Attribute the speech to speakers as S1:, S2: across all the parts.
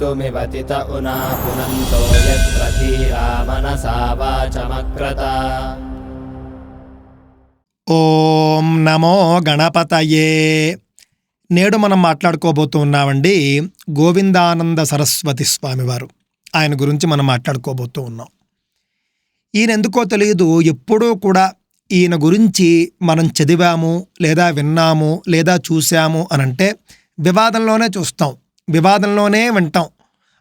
S1: कर्तुमिवतित उना पुनन्तो यत्र धीरा मनसा वाचमक्रता
S2: ఓం నమో గణపతయే నేడు మనం మాట్లాడుకోబోతూ ఉన్నామండి గోవిందానంద సరస్వతి స్వామివారు ఆయన గురించి మనం మాట్లాడుకోబోతూ ఉన్నాం ఈయన ఎందుకో తెలియదు ఎప్పుడూ కూడా ఈయన గురించి మనం చదివాము లేదా విన్నాము లేదా చూసాము అనంటే వివాదంలోనే చూస్తాం వివాదంలోనే వింటాం.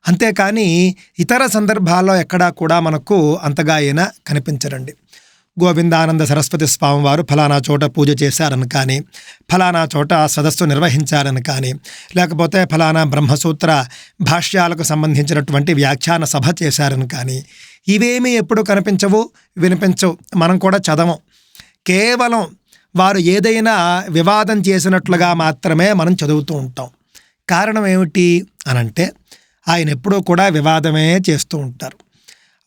S2: అంతేకాని ఇతర సందర్భాల్లో ఎక్కడా కూడా మనకు అంతగా ఆయన కనిపించరండి. గోవిందానంద సరస్వతి స్వామి వారు ఫలానా చోట పూజ చేశారని కానీ ఫలానా చోట సదస్సు నిర్వహించారని కానీ లేకపోతే ఫలానా బ్రహ్మసూత్ర భాష్యాలకు సంబంధించినటువంటి వ్యాఖ్యాన సభ చేశారని కానీ ఇవేమీ ఎప్పుడు కనిపించవు వినిపించవు. మనం కూడా చదవం. కేవలం వారు ఏదైనా వివాదం చేసినట్లుగా మాత్రమే మనం చదువుతూ ఉంటాం. కారణం ఏమిటి అనంటే ఆయన ఎప్పుడూ కూడా వివాదమే చేస్తూ ఉంటారు.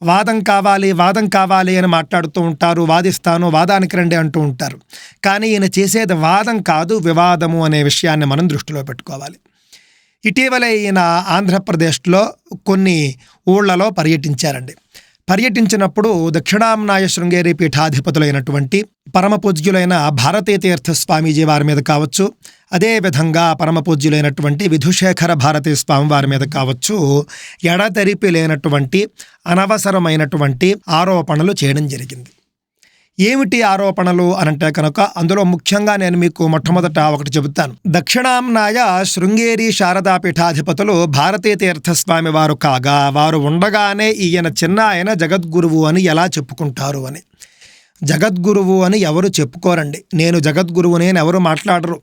S2: వాదం కావాలి వాదం కావాలి అని మాట్లాడుతూ ఉంటారు వాదిస్తాను వాదానికి రండి అంటూ ఉంటారు. కానీ ఈయన చేసేది వాదం కాదు వివాదము అనే విషయాన్ని మనం దృష్టిలో పెట్టుకోవాలి. ఇటీవల ఈయన ఆంధ్రప్రదేశ్లో కొన్ని ఊళ్ళలో పర్యటించారండి. పర్యటించినప్పుడు దక్షిణాంనాయ శృంగేరి పీఠాధిపతులైనటువంటి పరమ పూజ్యులైన భారతీ తీర్థ స్వామీజీ వారి మీద కావచ్చు అదేవిధంగా పరమ పూజ్యులైనటువంటి విధుశేఖర భారతీ స్వామి వారి మీద కావచ్చు ఎడతెరిపి లేనటువంటి అనవసరమైనటువంటి ఆరోపణలు చేయడం జరిగింది. ఏమిటి ఆరోపణలు అనంటే కనుక అందులో ముఖ్యంగా నేను మీకు మొట్టమొదట ఒకటి చెబుతాను. దక్షిణాంనాయ శృంగేరి శారదా పీఠాధిపతులు భారతీ తీర్థస్వామి వారు కాగా వారు ఉండగానే ఈయన చిన్న ఆయన జగద్గురువు అని ఎలా చెప్పుకుంటారు అని. జగద్గురువు అని ఎవరు చెప్పుకోరండి. నేను జగద్గురువుని నేను ఎవరు మాట్లాడరు.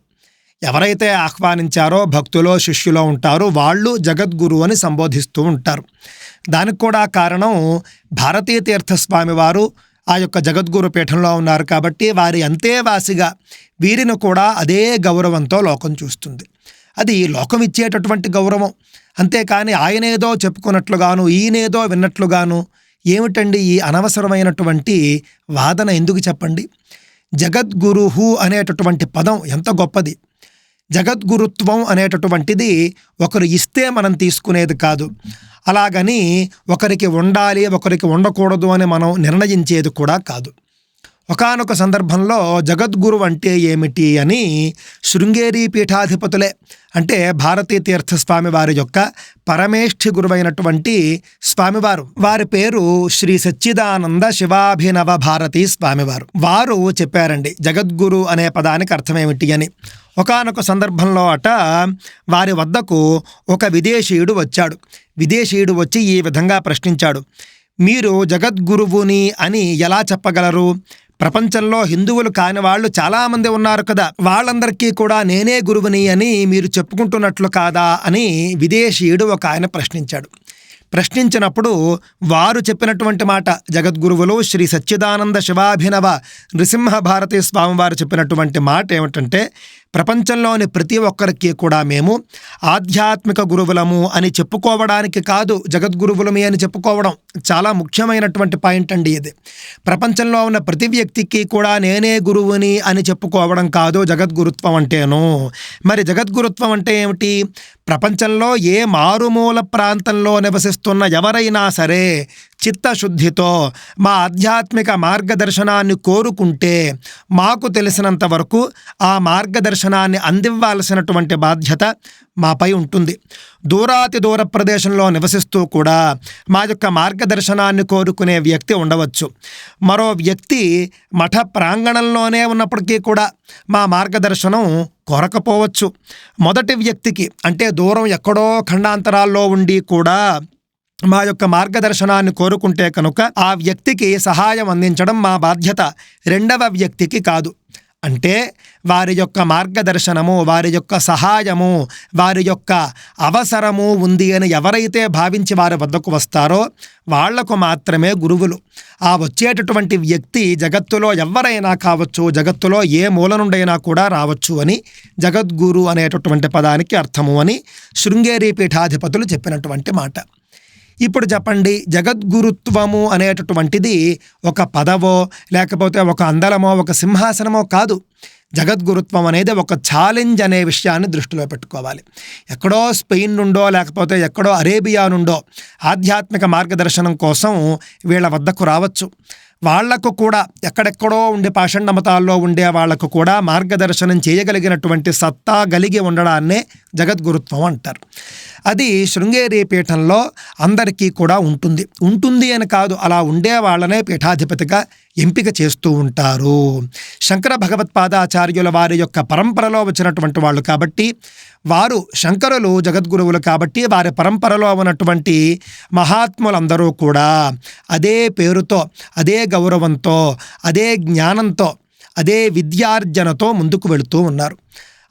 S2: ఎవరైతే ఆహ్వానించారో భక్తులో శిష్యులో ఉంటారో వాళ్ళు జగద్గురు అని సంబోధిస్తూ ఉంటారు. దానికి కూడా కారణం భారతీయ తీర్థస్వామి వారు ఆ యొక్క జగద్గురు పీఠంలో ఉన్నారు కాబట్టి వారి అంతేవాసిగా వీరిని కూడా అదే గౌరవంతో లోకం చూస్తుంది. అది లోకం ఇచ్చేటటువంటి గౌరవం. అంతేకాని ఆయనేదో చెప్పుకున్నట్లుగాను ఈయనేదో విన్నట్లుగాను ఏమిటండి ఈ అనవసరమైనటువంటి వాదన? ఎందుకు చెప్పండి? జగద్గురుహు అనేటటువంటి పదం ఎంత గొప్పది? జగద్గురుత్వం అనేటటువంటిది ఒకరు ఇస్తే మనం తీసుకునేది కాదు. అలాగని ఒకరికి ఉండాలి ఒకరికి ఉండకూడదు అని మనం నిర్ణయించేది కూడా కాదు. ఒకానొక సందర్భంలో జగద్గురు అంటే ఏమిటి అని శృంగేరి పీఠాధిపతులే అంటే భారతీ తీర్థ స్వామి వారి యొక్క పరమేష్ఠి గురువైనటువంటి స్వామివారు. వారి పేరు శ్రీ సచ్చిదానంద శివాభినవ భారతీ స్వామివారు. వారు చెప్పారండి జగద్గురు అనే పదానికి అర్థమేమిటి అని. ఒకానొక సందర్భంలో అట వారి వద్దకు ఒక విదేశీయుడు వచ్చాడు. విదేశీయుడు వచ్చి ఈ విధంగా ప్రశ్నించాడు. మీరు జగద్గురువుని అని ఎలా చెప్పగలరు? ప్రపంచంలో హిందువులు కాని వాళ్ళు చాలామంది ఉన్నారు కదా. వాళ్ళందరికీ కూడా నేనే గురువుని అని మీరు చెప్పుకుంటున్నట్లు కాదా అని విదేశీయుడు ఒక ఆయన ప్రశ్నించాడు. ప్రశ్నించినప్పుడు వారు చెప్పినటువంటి మాట జగద్గురువులు శ్రీ సచ్చిదానంద శివాభినవ నృసింహ భారతీ స్వామివారు చెప్పినటువంటి మాట ఏమిటంటే ప్రపంచంలోని ప్రతి ఒక్కరికి కూడా మేము ఆధ్యాత్మిక గురువులము అని చెప్పుకోవడానికి కాదు జగద్గురువులమి అని చెప్పుకోవడం చాలా ముఖ్యమైనటువంటి పాయింట్ అండి ఇది. ప్రపంచంలో ఉన్న ప్రతి వ్యక్తికి కూడా నేనే గురువుని అని చెప్పుకోవడం కాదు జగద్గురుత్వం అంటేను. మరి జగద్గురుత్వం అంటే ఏమిటి? ప్రపంచంలో ఏ మారుమూల ప్రాంతంలో నివసిస్తున్న ఎవరైనా సరే చిత్తశుద్ధితో మా ఆధ్యాత్మిక మార్గదర్శనాన్ని కోరుకుంటే మాకు తెలిసినంత వరకు ఆ మార్గదర్శనాన్ని అందివ్వాల్సినటువంటి బాధ్యత మాపై ఉంటుంది. దూరాతి దూర ప్రదేశంలో నివసిస్తూ కూడా మా యొక్క మార్గదర్శనాన్ని కోరుకునే వ్యక్తి ఉండవచ్చు. మరో వ్యక్తి మఠ ప్రాంగణంలోనే ఉన్నప్పటికీ కూడా మా మార్గదర్శనం కోరకపోవచ్చు. మొదటి వ్యక్తికి అంటే దూరం ఎక్కడో ఖండాంతరాల్లో ఉండి కూడా మా యొక్క మార్గదర్శనాన్ని కోరుకుంటే కనుక ఆ వ్యక్తికి సహాయం అందించడం మా బాధ్యత. రెండవ వ్యక్తికి కాదు. అంటే వారి యొక్క మార్గదర్శనము వారి యొక్క సహాయము వారి యొక్క అవసరము ఉంది అని ఎవరైతే భావించి వారి వద్దకు వస్తారో వాళ్ళకు మాత్రమే గురువులు. ఆ వచ్చేటటువంటి వ్యక్తి జగత్తులో ఎవరైనా కావచ్చు జగత్తులో ఏ మూల నుండైనా కూడా రావచ్చు అని జగద్గురు అనేటటువంటి పదానికి అర్థము అని శృంగేరి పీఠాధిపతులు చెప్పినటువంటి మాట. ఇప్పుడు చెప్పండి జగద్గురుత్వము అనేటటువంటిది ఒక పదవో లేకపోతే ఒక అందలమో ఒక సింహాసనమో కాదు. జగద్గురుత్వం అనేది ఒక ఛాలెంజ్ అనే విషయాన్ని దృష్టిలో పెట్టుకోవాలి. ఎక్కడో స్పెయిన్ నుండో లేకపోతే ఎక్కడో అరేబియా నుండో ఆధ్యాత్మిక మార్గదర్శనం కోసం వీళ్ళ వద్దకు రావచ్చు. వాళ్ళకు కూడా ఎక్కడెక్కడో ఉండే పాషండమతాల్లో ఉండే వాళ్ళకు కూడా మార్గదర్శనం చేయగలిగినటువంటి సత్తా కలిగి ఉండడాన్నే జగద్గురుత్వం అంటారు. అది శృంగేరి పీఠంలో అందరికీ కూడా ఉంటుంది. ఉంటుంది అని కాదు అలా ఉండే వాళ్ళనే పీఠాధిపతిగా ఎంపిక చేస్తూ ఉంటారు. శంకర భగవత్పాదాచార్యుల వారి యొక్క పరంపరలో వచ్చినటువంటి వాళ్ళు కాబట్టి వారు శంకరులు జగద్గురువులు కాబట్టి వారి పరంపరలో ఉన్నటువంటి మహాత్ములందరూ కూడా అదే పేరుతో అదే గౌరవంతో అదే జ్ఞానంతో అదే విద్యార్జనతో ముందుకు వెళుతూ ఉన్నారు.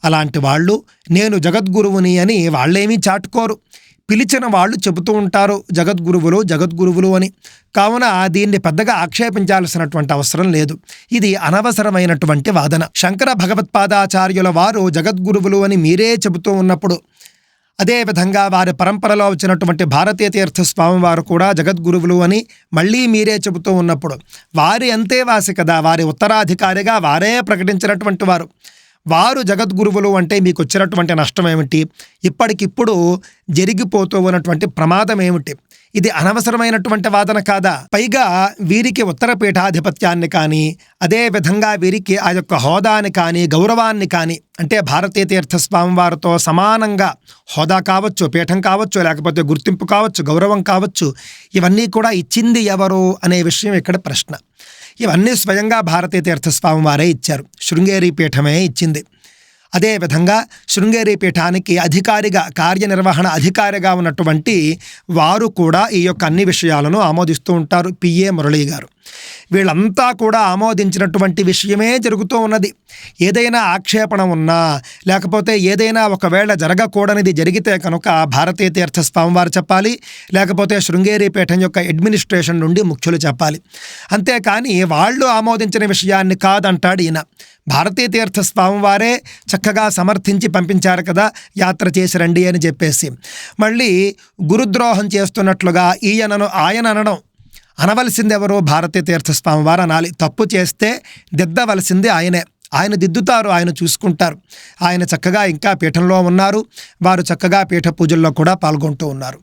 S2: అలాంటి వాళ్ళు నేను జగద్గురువుని అని వాళ్ళేమీ చాటుకోరు. పిలిచిన వాళ్ళు చెబుతూ ఉంటారు జగద్గురువులు జగద్గురువులు అని. కావున దీన్ని పెద్దగా ఆక్షేపించాల్సినటువంటి అవసరం లేదు. ఇది అనవసరమైనటువంటి వాదన. శంకర భగవత్పాదాచార్యుల వారు జగద్గురువులు అని మీరే చెబుతూ ఉన్నప్పుడు అదేవిధంగా వారి పరంపరలో వచ్చినటువంటి భారతీయ తీర్థ స్వామివారు కూడా జగద్గురువులు అని మళ్ళీ మీరే చెబుతూ ఉన్నప్పుడు వారి అంతేవాసి కదా వారి ఉత్తరాధికారిగా వారే ప్రకటించినటువంటి వారు. వారు జగద్గురువులు అంటే మీకు వచ్చినటువంటి నష్టం ఏమిటి ఇప్పటికిప్పుడు జరిగిపోతూ ఉన్నటువంటి ప్రమాదం ఏమిటి ఇది అనవసరమైనటువంటి వాదన కాదా? పైగా వీరికి ఉత్తర పీఠాధిపత్యాన్ని కానీ అదే విధంగా వీరికి ఆ యొక్క హోదాని కానీ గౌరవాన్ని కానీ అంటే భారతీయ తీర్థ స్వామివారితో సమానంగా హోదా కావచ్చు పీఠం కావచ్చు లేకపోతే గుర్తింపు కావచ్చు గౌరవం కావచ్చు ఇవన్నీ కూడా ఇచ్చింది ఎవరు అనే విషయం ఇక్కడ ప్రశ్న. ఇవన్నీ స్వయంగా భారతీయ తీర్థస్వామి వారే ఇచ్చారు. శృంగేరి పీఠమే ఇచ్చింది. అదేవిధంగా శృంగేరి పీఠానికి అధికారిగా కార్యనిర్వహణ అధికారిగా ఉన్నటువంటి వారు కూడా ఈ యొక్క అన్ని విషయాలను ఆమోదిస్తూ ఉంటారు. పిఏ మురళీ గారు. వీళ్ళంతా కూడా ఆమోదించినటువంటి విషయమే జరుగుతూ ఉన్నది. ఏదైనా ఆక్షేపణ ఉన్నా లేకపోతే ఏదైనా ఒకవేళ జరగకూడనిది జరిగితే కనుక భారతీయ తీర్థ స్వామివారు చెప్పాలి లేకపోతే శృంగేరి పీఠం యొక్క అడ్మినిస్ట్రేషన్ నుండి ముఖ్యులు చెప్పాలి. అంతేకాని వాళ్ళు ఆమోదించిన విషయాన్ని కాదంటాడు ఈయన. భారతీయ తీర్థ స్వామివారే చక్కగా సమర్థించి పంపించారు కదా యాత్ర చేసి రండి అని చెప్పేసి. మళ్ళీ గురుద్రోహం చేస్తున్నట్లుగా ఈయనను ఆయన అనడం అనవలసిందెవరో భారతీయ తీర్థస్వామి వారు అనాలి. తప్పు చేస్తే దిద్దవలసింది ఆయనే. ఆయన దిద్దుతారు ఆయన చూసుకుంటారు. ఆయన చక్కగా ఇంకా పీఠంలో ఉన్నారు. వారు చక్కగా పీఠ పూజల్లో కూడా పాల్గొంటూ ఉన్నారు.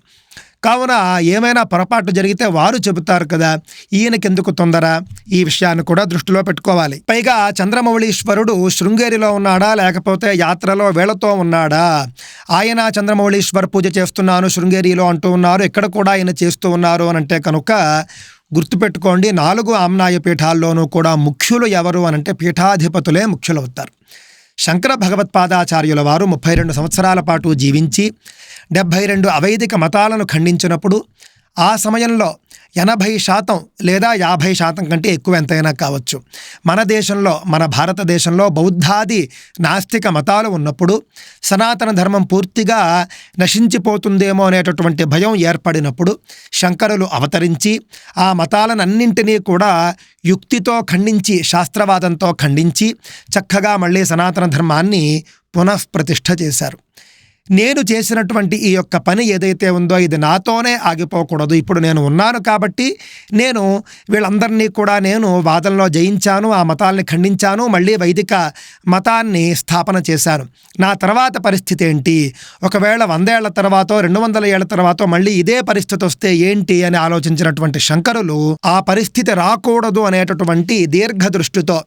S2: కావున ఏమైనా పొరపాటు జరిగితే వారు చెబుతారు కదా. ఈయనకెందుకు తొందర? ఈ విషయాన్ని కూడా దృష్టిలో పెట్టుకోవాలి. పైగా చంద్రమౌళీశ్వరుడు శృంగేరిలో ఉన్నాడా? లేకపోతే యాత్రలో వేళతో ఉన్నాడా? ఆయన చంద్రమౌళీశ్వర్ పూజ చేస్తున్నాను శృంగేరిలో అంటూ ఉన్నారు. ఇక్కడ కూడా ఆయన చేస్తూ ఉన్నారు అని అంటే కనుక గుర్తుపెట్టుకోండి. నాలుగు ఆమ్నాయ పీఠాల్లోనూ కూడా ముఖ్యులు ఎవరు అనంటే పీఠాధిపతులే ముఖ్యులవుతారు. శంకర భగవత్పాదాచార్యుల వారు ముప్పై రెండు సంవత్సరాల పాటు జీవించి డెబ్భై రెండు అవైదిక మతాలను ఖండించినప్పుడు ఆ సమయంలో ఎనభై శాతం లేదా యాభై శాతం కంటే ఎక్కువ ఎంతైనా కావచ్చు. మన దేశంలో మన భారతదేశంలో బౌద్ధాది నాస్తిక మతాలు ఉన్నప్పుడు సనాతన ధర్మం పూర్తిగా నశించిపోతుందేమో అనేటటువంటి భయం ఏర్పడినప్పుడు శంకరులు అవతరించి ఆ మతాలనన్నింటినీ కూడా యుక్తితో ఖండించి శాస్త్రవాదంతో ఖండించి చక్కగా మళ్ళీ సనాతన ధర్మాన్ని పునఃప్రతిష్ఠ చేశారు. నేను చేసినటువంటి ఈ యొక్క పని ఏదైతే ఉందో ఇది నాతోనే ఆగిపోకూడదు. ఇప్పుడు నేను ఉన్నాను కాబట్టి నేను వీళ్ళందరినీ కూడా నేను వాదనలో జయించాను ఆ మతాల్ని ఖండించాను మళ్ళీ వైదిక మతాన్ని స్థాపన చేశాను. నా తర్వాత పరిస్థితి ఏంటి? ఒకవేళ వందేళ్ళ తర్వాత రెండు వందల ఏళ్ళ తర్వాత మళ్ళీ ఇదే పరిస్థితి వస్తే ఏంటి అని ఆలోచించినటువంటి శంకరులు ఆ పరిస్థితి రాకూడదు అనేటటువంటి దీర్ఘదృష్టితో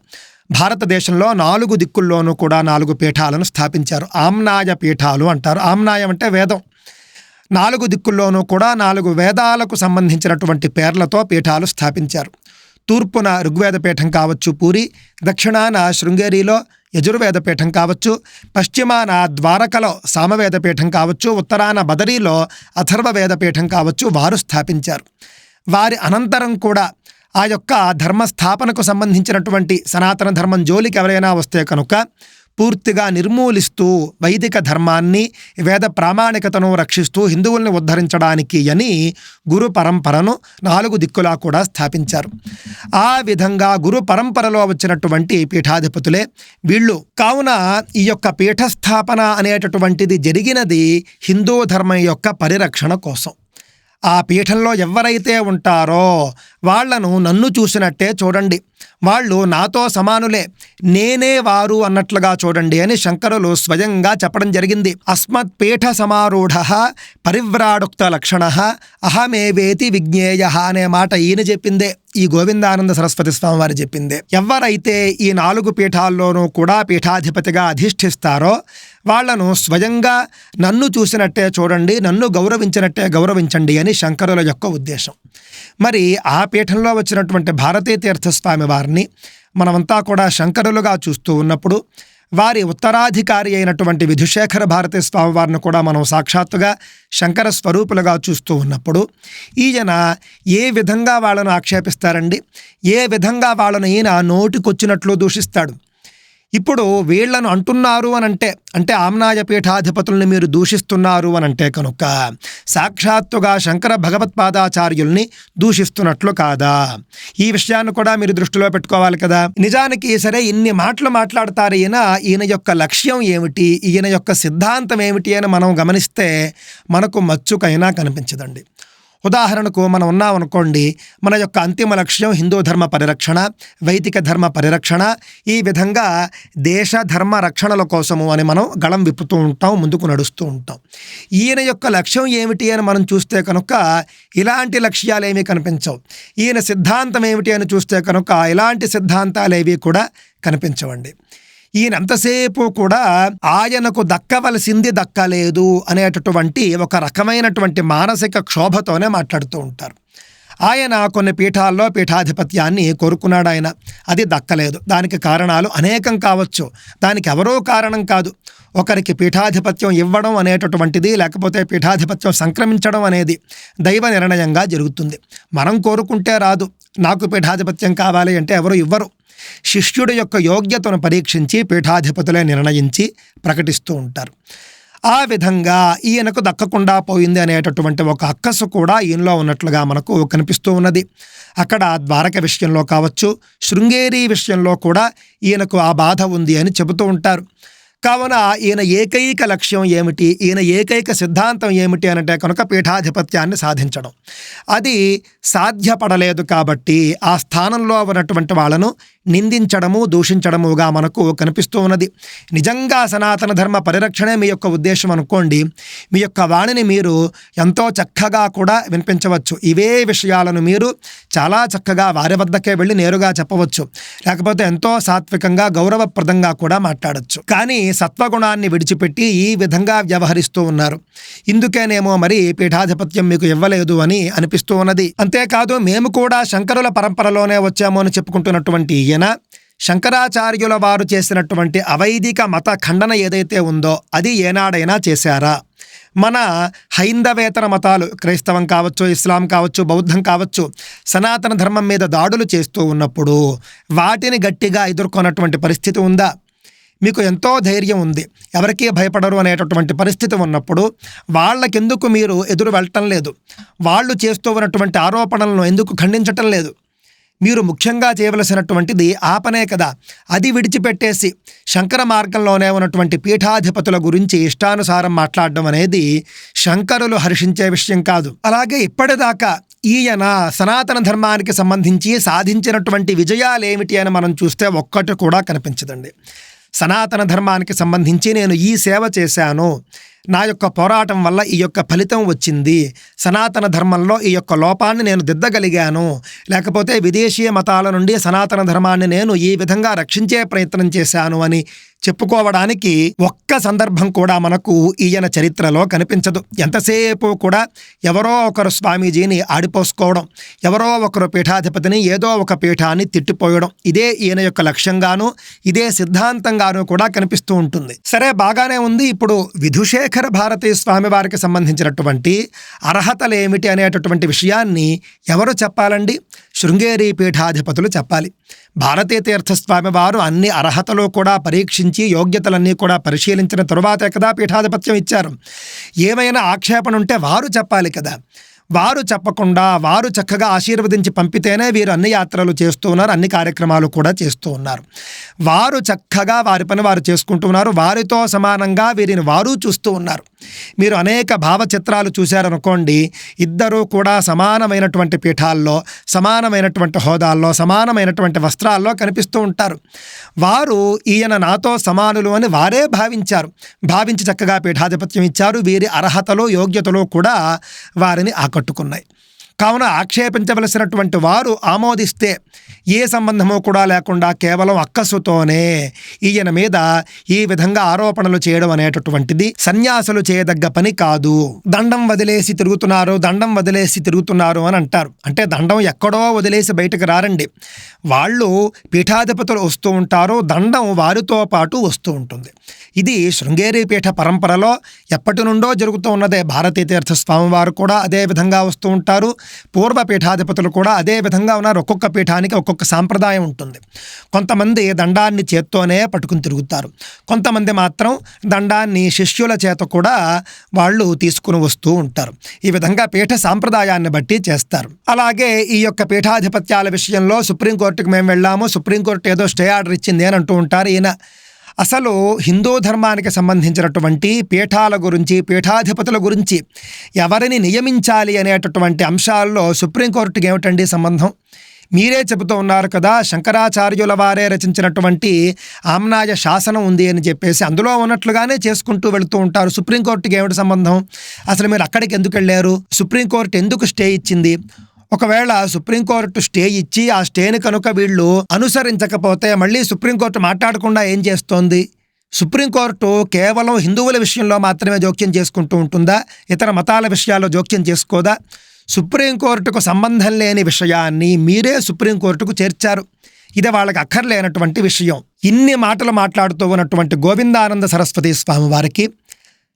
S2: భారతదేశంలో నాలుగు దిక్కుల్లోనూ కూడా నాలుగు పీఠాలను స్థాపించారు. ఆమ్నాయ పీఠాలు అంటారు. ఆమ్నాయం అంటే వేదం. నాలుగు దిక్కుల్లోనూ కూడా నాలుగు వేదాలకు సంబంధించినటువంటి పేర్లతో పీఠాలు స్థాపించారు. తూర్పున ఋగ్వేద పీఠం కావచ్చు పూరి దక్షిణాన శృంగేరిలో యజుర్వేద పీఠం కావచ్చు పశ్చిమాన ద్వారకలో సామవేద పీఠం కావచ్చు ఉత్తరాన బదరీలో అథర్వ వేద పీఠం కావచ్చు వారు స్థాపించారు. వారి అనంతరం కూడా ఆ యొక్క ధర్మస్థాపనకు సంబంధించినటువంటి సనాతన ధర్మం జోలికి ఎవరైనా వస్తే కనుక పూర్తిగా నిర్మూలిస్తూ వైదిక ధర్మాన్ని వేద ప్రామాణికతను రక్షిస్తూ హిందువుల్ని ఉద్ధరించడానికి అని గురు పరంపరను నాలుగు దిక్కులా కూడా స్థాపించారు. ఆ విధంగా గురు పరంపరలో వచ్చినటువంటి పీఠాధిపతులే వీళ్ళు. కావున ఈ యొక్క పీఠస్థాపన అనేటటువంటిది జరిగినది హిందూ ధర్మం యొక్క పరిరక్షణ కోసం. ఆ పీఠంలో ఎవరైతే ఉంటారో వాళ్ళను నన్ను చూసినట్టే చూడండి. వాళ్ళు నాతో సమానులే. నేనే వారు అన్నట్లుగా చూడండి అని శంకరులు స్వయంగా చెప్పడం జరిగింది. అస్మత్ పీఠ సమారూఢ పరివ్రాడుక్త లక్షణ అహమేవేతి విజ్ఞేయ అనే మాట ఈయన చెప్పిందే. ఈ గోవిందానంద సరస్వతి స్వామి వారు చెప్పిందే. ఎవరైతే ఈ నాలుగు పీఠాల్లోనూ కూడా పీఠాధిపతిగా అధిష్ఠిస్తారో వాళ్ళను స్వయంగా నన్ను చూసినట్టే చూడండి నన్ను గౌరవించినట్టే గౌరవించండి అని శంకరుల యొక్క ఉద్దేశం. మరి ఆ పీఠంలో వచ్చినటువంటి భారతీ తీర్థస్వామి వారిని మనమంతా కూడా శంకరులుగా చూస్తూ ఉన్నప్పుడు వారి ఉత్తరాధికారి అయినటువంటి విధుశేఖర భారతీ స్వామి వారిని కూడా మనం సాక్షాత్తుగా శంకర స్వరూపులుగా చూస్తూ ఉన్నప్పుడు ఈయన ఏ విధంగా వాళ్ళను ఆక్షేపిస్తారండి? ఏ విధంగా వాళ్ళను ఈయన నోటికొచ్చినట్లు దూషిస్తాడు? ఇప్పుడు వీళ్ళను అంటున్నారు అని అంటే అంటే ఆమ్నాయ పీఠాధిపతుల్ని మీరు దూషిస్తున్నారు అని అంటే కనుక సాక్షాత్తుగా శంకర భగవత్పాదాచార్యుల్ని దూషిస్తున్నట్లు కాదా? ఈ విషయాన్ని కూడా మీరు దృష్టిలో పెట్టుకోవాలి కదా. నిజానికి సరే ఇన్ని మాటలు మాట్లాడతారు ఈయన ఈయన యొక్క లక్ష్యం ఏమిటి? ఈయన యొక్క సిద్ధాంతం ఏమిటి అని మనం గమనిస్తే మనకు మచ్చుకైనా కనిపించదండి. ఉదాహరణకు మనం ఉన్నామనుకోండి మన యొక్క అంతిమ లక్ష్యం హిందూ ధర్మ పరిరక్షణ వైదిక ధర్మ పరిరక్షణ ఈ విధంగా దేశ ధర్మ రక్షణల కోసము అని మనం గళం విప్పుతూ ఉంటాం ముందుకు నడుస్తూ ఉంటాం. ఈయన యొక్క లక్ష్యం ఏమిటి అని మనం చూస్తే కనుక ఇలాంటి లక్ష్యాలు ఏమీ కనిపించవు. ఈయన సిద్ధాంతం ఏమిటి అని చూస్తే కనుక ఇలాంటి సిద్ధాంతాలు ఏవి కూడా కనిపించవండి. ఈయన ఎంతసేపు కూడా ఆయనకు దక్కవలసింది దక్కలేదు అనేటటువంటి ఒక రకమైనటువంటి మానసిక క్షోభతోనే మాట్లాడుతూ ఉంటారు. ఆయన కొన్ని పీఠాల్లో పీఠాధిపత్యాన్ని కోరుకున్నాడు ఆయన. అది దక్కలేదు. దానికి కారణాలు అనేకం కావచ్చు. దానికి ఎవరో కారణం కాదు. ఒకరికి పీఠాధిపత్యం ఇవ్వడం అనేటటువంటిది లేకపోతే పీఠాధిపత్యం సంక్రమించడం అనేది దైవ నిర్ణయంగా జరుగుతుంది. మనం కోరుకుంటే రాదు. నాకు పీఠాధిపత్యం కావాలి అంటే ఎవరు ఇవ్వరు. శిష్యుడి యొక్క యోగ్యతను పరీక్షించి పీఠాధిపతులే నిర్ణయించి ప్రకటిస్తూ ఉంటారు. ఆ విధంగా ఈయనకు దక్కకుండా పోయింది అనేటటువంటి ఒక అక్కసు కూడా ఈయనలో ఉన్నట్లుగా మనకు కనిపిస్తూ ఉన్నది. అక్కడ ద్వారక విషయంలో కావచ్చు శృంగేరి విషయంలో కూడా ఈయనకు ఆ బాధ ఉంది అని చెబుతూ ఉంటారు. కావున ఈయన ఏకైక లక్ష్యం ఏమిటి? ఈయన ఏకైక సిద్ధాంతం ఏమిటి అంటే కనుక పీఠాధిపత్యాన్ని సాధించడం. అది సాధ్యపడలేదు కాబట్టి ఆ స్థానంలో ఉన్నటువంటి వాళ్ళను నిందించడము దూషించడముగా మనకు కనిపిస్తూ ఉన్నది. నిజంగా సనాతన ధర్మ పరిరక్షణే మీ యొక్క ఉద్దేశం అనుకోండి. మీ యొక్క వాణిని మీరు ఎంతో చక్కగా కూడా వినిపించవచ్చు. ఇవే విషయాలను మీరు చాలా చక్కగా వారి వద్దకే వెళ్ళి నేరుగా చెప్పవచ్చు. లేకపోతే ఎంతో సాత్వికంగా గౌరవప్రదంగా కూడా మాట్లాడచ్చు. కానీ సత్వగుణాన్ని విడిచిపెట్టి ఈ విధంగా వ్యవహరిస్తూ ఉన్నారు. ఇందుకేనేమో మరి పీఠాధిపత్యం మీకు ఇవ్వలేదు అని అనిపిస్తూ ఉన్నది. అంతేకాదు మేము కూడా శంకరుల పరంపరలోనే వచ్చాము అని చెప్పుకుంటున్నటువంటి ఈయన శంకరాచార్యుల వారు చేసినటువంటి అవైదిక మత ఖండన ఏదైతే ఉందో అది ఏనాడైనా చేశారా? మన హైందవేతర మతాలు క్రైస్తవం కావచ్చు ఇస్లాం కావచ్చు బౌద్ధం కావచ్చు సనాతన ధర్మం మీద దాడులు చేస్తూ ఉన్నప్పుడు వాటిని గట్టిగా ఎదుర్కొన్నటువంటి పరిస్థితి ఉందా? మీకు ఎంతో ధైర్యం ఉంది. ఎవరికీ భయపడరు అనేటటువంటి పరిస్థితి ఉన్నప్పుడు వాళ్ళకెందుకు మీరు ఎదురు వెళ్ళటం లేదు? వాళ్ళు చేస్తూ ఉన్నటువంటి ఆరోపణలను ఎందుకు ఖండించటం లేదు? మీరు ముఖ్యంగా చేయవలసినటువంటిది ఆపనే కదా. అది విడిచిపెట్టేసి శంకర మార్గంలోనే ఉన్నటువంటి పీఠాధిపతుల గురించి ఇష్టానుసారం మాట్లాడడం అనేది శంకరులు హర్షించే విషయం కాదు. అలాగే ఇప్పటిదాకా ఈయన సనాతన ధర్మానికి సంబంధించి సాధించినటువంటి విజయాలేమిటి అని మనం చూస్తే ఒక్కటి కూడా కనిపించదండి. సనాతన ధర్మానికి సంబంధించి నేను ఈ సేవ చేశాను. నా యొక్క పోరాటం వల్ల ఈ యొక్క ఫలితం వచ్చింది. సనాతన ధర్మంలో ఈ యొక్క లోపాన్ని నేను దిద్దగలిగాను. లేకపోతే విదేశీయ మతాల నుండి సనాతన ధర్మాన్ని నేను ఈ విధంగా రక్షించే ప్రయత్నం చేశాను అని చెప్పుకోవడానికి ఒక్క సందర్భం కూడా మనకు ఈయన చరిత్రలో కనిపించదు. ఎంతసేపు కూడా ఎవరో ఒకరు స్వామీజీని ఆడిపోసుకోవడం ఎవరో ఒకరు పీఠాధిపతిని ఏదో ఒక పీఠాన్ని తిట్టిపోయడం ఇదే ఈయన యొక్క లక్ష్యంగాను ఇదే సిద్ధాంతంగాను కూడా కనిపిస్తూ ఉంటుంది. సరే బాగానే ఉంది. ఇప్పుడు విధుశేఖర భారతీ స్వామి వారికి సంబంధించినటువంటి అర్హతలు ఏమిటి అనేటటువంటి విషయాన్ని ఎవరు చెప్పాలండి? శృంగేరి పీఠాధిపతులు చెప్పాలి. భారతీ తీర్థస్వామి వారు అన్ని అర్హతలు కూడా పరీక్షించి యోగ్యతలన్నీ కూడా పరిశీలించిన తరువాతే కదా పీఠాధిపత్యం ఇచ్చారు. ఏమైనా ఆక్షేపణ ఉంటే వారు చెప్పాలి కదా. వారు చెప్పకుండా వారు చక్కగా ఆశీర్వదించి పంపితేనే వీరు అన్ని యాత్రలు చేస్తూ ఉన్నారు అన్ని కార్యక్రమాలు కూడా చేస్తూ ఉన్నారు. వారు చక్కగా వారి పని వారు చేసుకుంటూ ఉన్నారు వారితో సమానంగా వీరిని వారు చూస్తూ ఉన్నారు. మీరు అనేక భావచిత్రాలు చూశారనుకోండి ఇద్దరూ కూడా సమానమైనటువంటి పీఠాల్లో సమానమైనటువంటి హోదాల్లో సమానమైనటువంటి వస్త్రాల్లో కనిపిస్తూ ఉంటారు. వారు ఈయన నాతో సమానులు అని వారే భావించారు. భావించి చక్కగా పీఠాధిపత్యం ఇచ్చారు వీరి అర్హతలు యోగ్యతలు కూడా వారిని ఆకట్టుకున్నాయి కావున ఆక్షేపించవలసినటువంటి వారు ఆమోదిస్తే ఏ సంబంధము కూడా లేకుండా కేవలం అక్కసుతోనే ఈయన మీద ఈ విధంగా ఆరోపణలు చేయడం అనేటటువంటిది సన్యాసులు చేయదగ్గ పని కాదు. దండం వదిలేసి తిరుగుతున్నారు దండం వదిలేసి తిరుగుతున్నారు అని అంటారు. అంటే దండం ఎక్కడో వదిలేసి బయటకు రారండి. వాళ్ళు పీఠాధిపతులు వస్తూ ఉంటారు దండం వారితో పాటు వస్తూ ఉంటుంది. ఇది శృంగేరి పీఠ పరంపరలో ఎప్పటి నుండో జరుగుతూ ఉన్నదే. భారతీ తీర్థ స్వామివారు కూడా అదే విధంగా వస్తూ ఉంటారు. పూర్వ పీఠాధిపతులు కూడా అదే విధంగా ఉన్నారు. ఒక్కొక్క పీఠానికి ఒక్కొక్క సాంప్రదాయం ఉంటుంది. కొంతమంది దండాన్ని చేత్తోనే పట్టుకుని తిరుగుతారు. కొంతమంది మాత్రం దండాన్ని శిష్యుల చేత కూడా వాళ్ళు తీసుకుని వస్తూ ఉంటారు. ఈ విధంగా పీఠ సాంప్రదాయాన్ని బట్టి చేస్తారు. అలాగే ఈ యొక్క పీఠాధిపత్యాల విషయంలో సుప్రీంకోర్టుకు మేము వెళ్ళాము. సుప్రీంకోర్టు ఏదో స్టే ఆర్డర్ ఇచ్చింది అని అంటూ ఉంటారు. ఈయన అసలు హిందూ ధర్మానికి సంబంధించినటువంటి పీఠాల గురించి పీఠాధిపతుల గురించి ఎవరిని నియమించాలి అనేటటువంటి అంశాల్లో సుప్రీంకోర్టుకి ఏమిటండి సంబంధం? మీరే చెబుతూ ఉన్నారు కదా శంకరాచార్యుల వారే రచించినటువంటి ఆమ్నాయ శాసనం ఉంది అని చెప్పేసి అందులో ఉన్నట్లుగానే చేసుకుంటూ వెళుతూ ఉంటారు. సుప్రీంకోర్టుకి ఏమిటి సంబంధం? అసలు మీరు అక్కడికి ఎందుకు వెళ్ళారు? సుప్రీంకోర్టు ఎందుకు స్టే ఇచ్చింది? ఒకవేళ సుప్రీంకోర్టు స్టే ఇచ్చి ఆ స్టేని కనుక వీళ్ళు అనుసరించకపోతే మళ్ళీ సుప్రీంకోర్టు మాట్లాడకుండా ఏం చేస్తోంది? సుప్రీంకోర్టు కేవలం హిందువుల విషయంలో మాత్రమే జోక్యం చేసుకుంటూ ఉంటుందా? ఇతర మతాల విషయాల్లో జోక్యం చేసుకోదా? సుప్రీంకోర్టుకు సంబంధం లేని విషయాన్ని మీరే సుప్రీంకోర్టుకు చేర్చారు. ఇది వాళ్ళకి అక్కర్లేనటువంటి విషయం. ఇన్ని మాటలు మాట్లాడుతూ ఉన్నటువంటి గోవిందానంద సరస్వతి స్వామి వారికి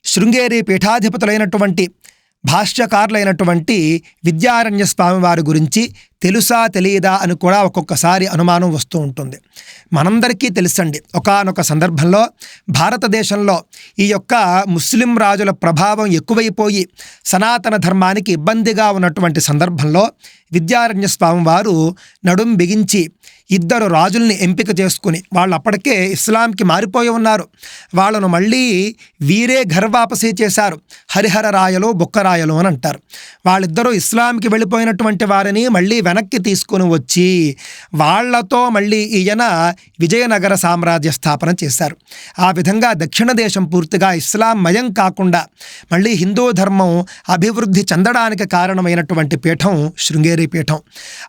S2: శృంగేరి పీఠాధిపతులైనటువంటి భాష్యకారులైనటువంటి విద్యారణ్య స్వామి వారి గురించి తెలుసా తెలియదా అని కూడా ఒక్కొక్కసారి అనుమానం వస్తూ ఉంటుంది. మనందరికీ తెలుసండి. ఒకానొక సందర్భంలో భారతదేశంలో ఈ యొక్క ముస్లిం రాజుల ప్రభావం ఎక్కువైపోయి సనాతన ధర్మానికి ఇబ్బందిగా ఉన్నటువంటి సందర్భంలో విద్యారణ్య స్వామి వారు నడుం బిగించి ఇద్దరు రాజుల్ని ఎంపిక చేసుకుని వాళ్ళు అప్పటికే ఇస్లాంకి మారిపోయి ఉన్నారు. వాళ్ళను మళ్ళీ వీరే ఘర్వాపసీ చేశారు. హరిహర రాయలు బుక్కరాయలు అని అంటారు. వాళ్ళిద్దరూ ఇస్లాంకి వెళ్ళిపోయినటువంటి వారిని మళ్ళీ వెనక్కి తీసుకుని వచ్చి వాళ్ళతో మళ్ళీ ఈయన విజయనగర సామ్రాజ్య స్థాపన చేశారు. ఆ విధంగా దక్షిణ దేశం పూర్తిగా ఇస్లాం మయం కాకుండా మళ్ళీ హిందూ ధర్మం అభివృద్ధి చెందడానికి కారణమైనటువంటి పీఠం శృంగేరి పీఠం.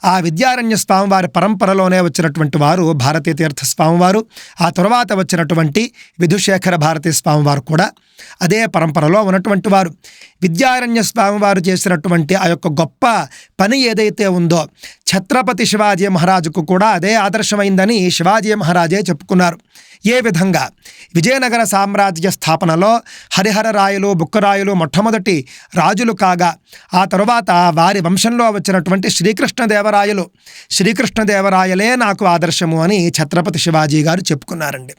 S2: ఆ విద్యారణ్య స్వామివారి పరంపరలోనే వచ్చినటువంటి వారు భారతీ తీర్థ స్వామివారు ఆ తర్వాత వచ్చినటువంటి విధుశేఖర భారతీ స్వామివారు కూడా అదే పరంపరలో ఉన్నటువంటి వారు. విద్యారణ్య స్వామివారు చేసినటువంటి ఆ యొక్క గొప్ప పని ఏదైతే ఉందో ఛత్రపతి శివాజీ మహారాజుకు కూడా అదే ఆదర్శమైందని శివాజీ మహారాజే చెప్పుకున్నారు. ఏ విధంగా? విజయనగర సామ్రాజ్య స్థాపనలో హరిహర రాయలు బుక్కరాయలు మొట్టమొదటి రాజులు కాగా ఆ తరువాత వారి వంశంలో వచ్చినటువంటి శ్రీకృష్ణదేవరాయలు. శ్రీకృష్ణదేవరాయలే నాకు ఆదర్శము అని ఛత్రపతి శివాజీ గారు చెప్పుకున్నారండి.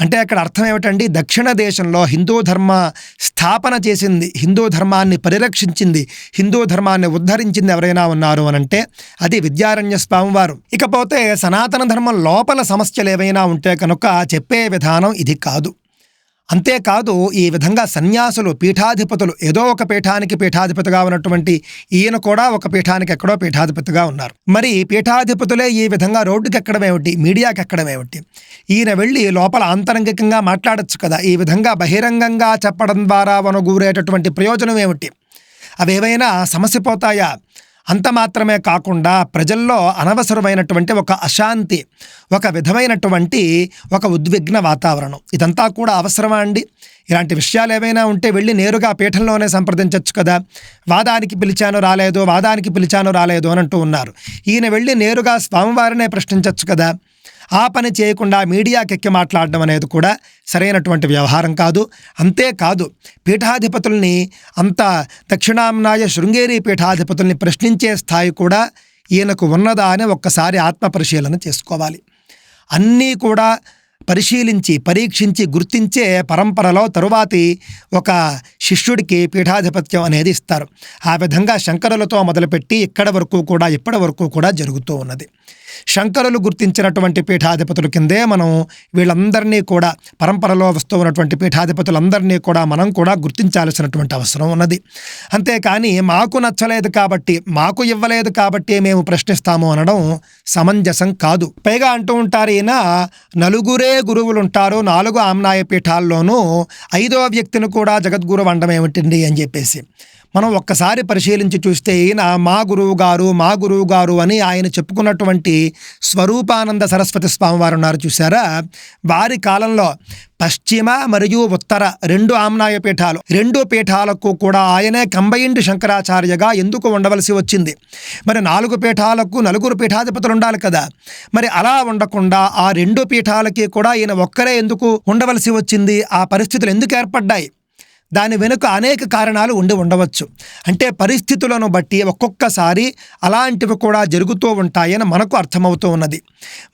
S2: అంటే అక్కడ అర్థం ఏమిటండి? దక్షిణ దేశంలో హిందూ ధర్మ స్థాపన చేసింది హిందూ ధర్మాన్ని పరిరక్షించింది హిందూ ధర్మాన్ని ఉద్ధరించింది ఎవరైనా ఉన్నారు అని అంటే అది విద్యారణ్య స్వామివారు. ఇకపోతే సనాతన ధర్మం లోపల సమస్యలు ఏవైనా ఉంటే కనుక చెప్పే విధానం ఇది కాదు. అంతేకాదు ఈ విధంగా సన్యాసులు పీఠాధిపతులు ఏదో ఒక పీఠానికి పీఠాధిపతిగా ఉన్నటువంటి ఈయన కూడా ఒక పీఠానికి ఎక్కడో పీఠాధిపతిగా ఉన్నారు. మరి పీఠాధిపతులే ఈ విధంగా రోడ్డుకి ఎక్కడం ఏమిటి మీడియాకి ఎక్కడం ఏమిటి ఈయన వెళ్ళి లోపల ఆంతరంగికంగా మాట్లాడచ్చు కదా. ఈ విధంగా బహిరంగంగా చెప్పడం ద్వారా వనగూరేటటువంటి ప్రయోజనం ఏమిటి? అవేవైనా సమసిపోతాయా అంత మాత్రమే కాకుండా ప్రజల్లో అనవసరమైనటువంటి ఒక అశాంతి ఒక విధమైనటువంటి ఒక ఉద్విగ్న వాతావరణం. ఇదంతా కూడా అవసరమా అండి? ఇలాంటి విషయాలు ఏవైనా ఉంటే వెళ్ళి నేరుగా పీఠంలోనే సంప్రదించవచ్చు కదా. వాదానికి పిలిచాను రాలేదు వాదానికి పిలిచాను రాలేదు అని అంటూ ఉన్నారు. ఈయన వెళ్ళి నేరుగా స్వామివారినే ప్రశ్నించవచ్చు కదా. ఆ పని చేయకుండా మీడియాకి ఎక్కి మాట్లాడడం అనేది కూడా సరైనటువంటి వ్యవహారం కాదు. అంతేకాదు పీఠాధిపతుల్ని అంత దక్షిణాంనాయ శృంగేరి పీఠాధిపతుల్ని ప్రశ్నించే స్థాయి కూడా ఈయనకు ఉన్నదా అని ఒక్కసారి ఆత్మపరిశీలన చేసుకోవాలి. అన్నీ కూడా పరిశీలించి పరీక్షించి గుర్తించే పరంపరలో తరువాతి ఒక శిష్యుడికి పీఠాధిపత్యం అనేది ఇస్తారు. ఆ విధంగా శంకరులతో మొదలుపెట్టి ఇక్కడ వరకు కూడా ఇప్పటి వరకు కూడా జరుగుతూ ఉన్నది. శంకరులు గుర్తించినటువంటి పీఠాధిపతుల కిందే మనం వీళ్ళందరినీ కూడా పరంపరలో వస్తూ ఉన్నటువంటి పీఠాధిపతులందరినీ కూడా మనం కూడా గుర్తించాల్సినటువంటి అవసరం ఉన్నది. అంతేకాని మాకు నచ్చలేదు కాబట్టి మాకు ఇవ్వలేదు కాబట్టి మేము ప్రశ్నిస్తాము అనడం సమంజసం కాదు. పైగా అంటూ ఉంటారు ఈయన నలుగురే గురువులు ఉంటారు నాలుగు ఆమ్నాయ పీఠాల్లోనూ ఐదో వ్యక్తిని కూడా జగద్గురు వండం ఏమిటండి అని చెప్పేసి. మనం ఒక్కసారి పరిశీలించి చూస్తే ఈయన మా గురువు గారు మా గురువు గారు అని ఆయన చెప్పుకున్నటువంటి స్వరూపానంద సరస్వతి స్వామి వారు ఉన్నారు చూసారా వారి కాలంలో పశ్చిమ మరియు ఉత్తర రెండు ఆమ్నాయ పీఠాలు రెండు పీఠాలకు కూడా ఆయనే కంబైండ్ శంకరాచార్యగా ఎందుకు ఉండవలసి వచ్చింది? మరి నాలుగు పీఠాలకు నలుగురు పీఠాధిపతులు ఉండాలి కదా. మరి అలా ఉండకుండా ఆ రెండు పీఠాలకి కూడా ఈయన ఒక్కరే ఎందుకు ఉండవలసి వచ్చింది? ఆ పరిస్థితులు ఎందుకు ఏర్పడ్డాయి? దాని వెనుక అనేక కారణాలు ఉండి ఉండవచ్చు. అంటే పరిస్థితులను బట్టి ఒక్కొక్కసారి అలాంటివి కూడా జరుగుతూ ఉంటాయని మనకు అర్థమవుతూ ఉన్నది.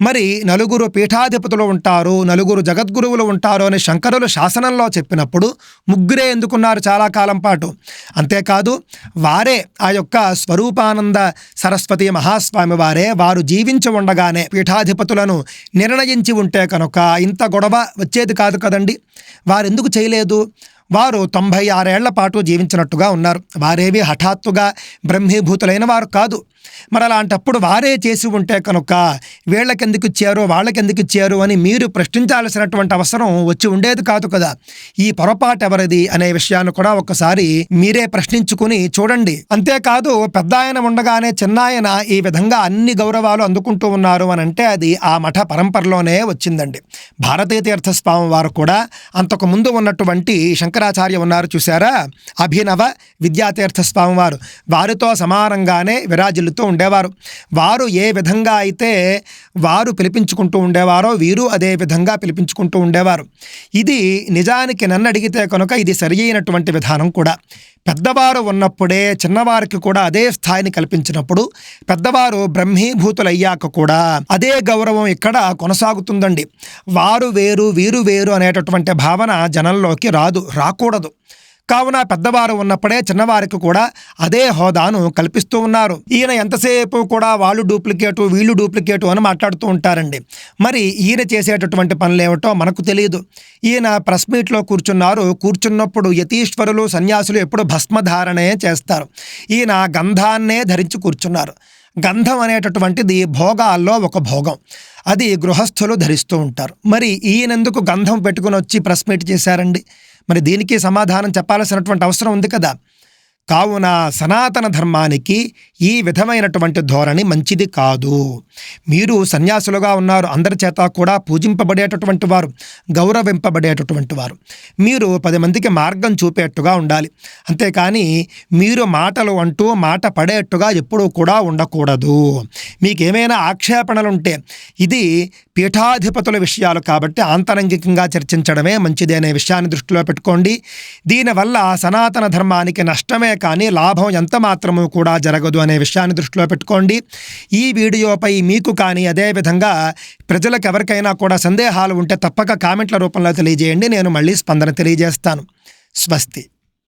S2: మరి నలుగురు పీఠాధిపతులు ఉంటారు నలుగురు జగద్గురువులు ఉంటారు అని శంకరులు శాసనంలో చెప్పినప్పుడు ముగ్గురే ఎందుకున్నారు చాలా కాలం పాటు? అంతేకాదు వారే ఆ యొక్క స్వరూపానంద సరస్వతి మహాస్వామి వారే వారు జీవించి ఉండగానే పీఠాధిపతులను నిర్ణయించి ఉంటే కనుక ఇంత గొడవ వచ్చేది కాదు కదండి. వారెందుకు చేయలేదు? వారు తొంభై ఆరేళ్ళ పాటు జీవించినట్టుగా ఉన్నారు. వారేవి హఠాత్తుగా బ్రహ్మీభూతులైన వారు కాదు. మరి అలాంటప్పుడు వారే చేసి ఉంటే కనుక వీళ్ళకెందుకు ఇచ్చారు వాళ్ళకెందుకు ఇచ్చారు అని మీరు ప్రశ్నించాల్సినటువంటి అవసరం వచ్చి ఉండేది కాదు కదా. ఈ పొరపాటు ఎవరిది అనే విషయాన్ని కూడా ఒకసారి మీరే ప్రశ్నించుకుని చూడండి. అంతేకాదు పెద్ద ఆయన ఉండగానే చిన్నాయన ఈ విధంగా అన్ని గౌరవాలు అందుకుంటూ ఉన్నారు అని అంటే అది ఆ మఠ పరంపరలోనే వచ్చిందండి. భారతీయ తీర్థస్వామి వారు కూడా అంతకు ముందు ఉన్నటువంటి శంకరాచార్య ఉన్నారు చూసారా అభినవ విద్యాతీర్థస్వామి వారు. వారితో సమానంగానే విరాజిల్లుతూ ఉండేవారు. వారు ఏ విధంగా అయితే వారు పిలిపించుకుంటూ ఉండేవారో వీరు అదే విధంగా పిలిపించుకుంటూ ఉండేవారు. ఇది నిజానికి నన్ను అడిగితే కనుక ఇది సరి అయినటువంటి విధానం కూడా. పెద్దవారు ఉన్నప్పుడే చిన్నవారికి కూడా అదే స్థాయిని కల్పించినప్పుడు పెద్దవారు బ్రహ్మీభూతులయ్యాక కూడా అదే గౌరవం ఇక్కడ కొనసాగుతుందండి. వారు వేరు వీరు వేరు అనేటటువంటి భావన జనంలోకి రాదు రాకూడదు. కావున పెద్దవారు ఉన్నప్పుడే చిన్నవారికి కూడా అదే హోదాను కల్పిస్తూ ఉన్నారు. ఈయన ఎంతసేపు కూడా వాళ్ళు డూప్లికేటు వీళ్ళు డూప్లికేటు అని మాట్లాడుతూ ఉంటారండి. మరి ఈయన చేసేటటువంటి పనులేమిటో మనకు తెలియదు ఈయన ప్రెస్ మీట్లో కూర్చున్నారు. కూర్చున్నప్పుడు యతీశ్వరులు సన్యాసులు ఎప్పుడు భస్మధారణే చేస్తారు. ఈయన గంధాన్నే ధరించి కూర్చున్నారు. గంధం అనేటటువంటిది భోగాల్లో ఒక భోగం. అది గృహస్థులు ధరిస్తూ ఉంటారు. మరి ఈయనెందుకు గంధం పెట్టుకుని వచ్చి ప్రెస్ మీట్ చేశారండి? మరి దీనికి సమాధానం చెప్పాల్సినటువంటి అవసరం ఉంది కదా. కావున సనాతన ధర్మానికి ఈ విధమైనటువంటి ధోరణి మంచిది కాదు. మీరు సన్యాసులుగా ఉన్నారు అందరి చేత కూడా పూజింపబడేటటువంటి వారు గౌరవింపబడేటటువంటి వారు. మీరు పది మందికి మార్గం చూపేట్టుగా ఉండాలి. అంతేకాని మీరు మాటలు అంటూ మాట పడేట్టుగా ఎప్పుడూ కూడా ఉండకూడదు. మీకేమైనా ఆక్షేపణలుంటే ఇది పీఠాధిపతుల విషయాలు కాబట్టి ఆంతరంగికంగా చర్చించడమే మంచిది అనే విషయాన్ని దృష్టిలో పెట్టుకోండి. దీనివల్ల సనాతన ధర్మానికి నష్టమే కానీ లాభం ఎంత మాత్రము కూడా జరగదు అనే విషయాన్ని దృష్టిలో పెట్టుకోండి. ఈ వీడియోపై మీకు కానీ అదేవిధంగా ప్రజలకు ఎవరికైనా కూడా సందేహాలు ఉంటే తప్పక కామెంట్ల రూపంలో తెలియజేయండి. నేను మళ్ళీ స్పందన తెలియజేస్తాను. స్వస్తి.